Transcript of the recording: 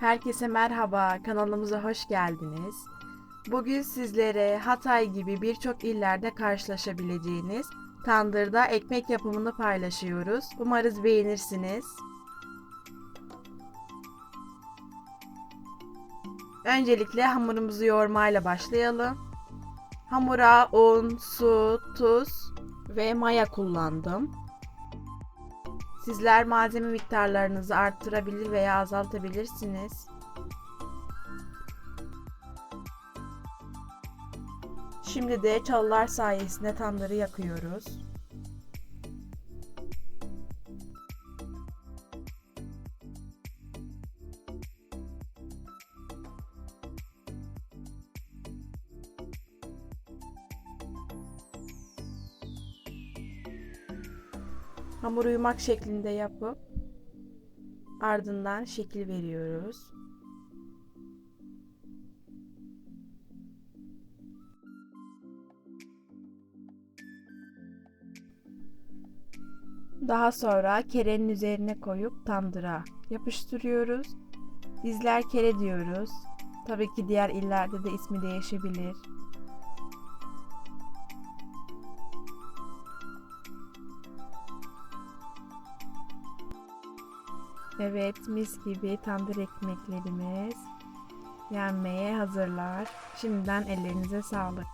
Herkese merhaba, kanalımıza hoş geldiniz. Bugün sizlere Hatay gibi birçok illerde karşılaşabileceğiniz tandırda ekmek yapımını paylaşıyoruz. Umarız beğenirsiniz. Öncelikle hamurumuzu yoğurmayla başlayalım. Hamura un, su, tuz ve maya kullandım. Sizler malzeme miktarlarınızı arttırabilir veya azaltabilirsiniz. Şimdi de çalılar sayesinde tandırı yakıyoruz. Hamuru yumak şeklinde yapıp ardından şekil veriyoruz. Daha sonra kerenin üzerine koyup tandıra yapıştırıyoruz. Bizler kere diyoruz. Tabii ki diğer illerde de ismi değişebilir. Evet, mis gibi tandır ekmeklerimiz yenmeye hazırlar. Şimdiden ellerinize sağlık.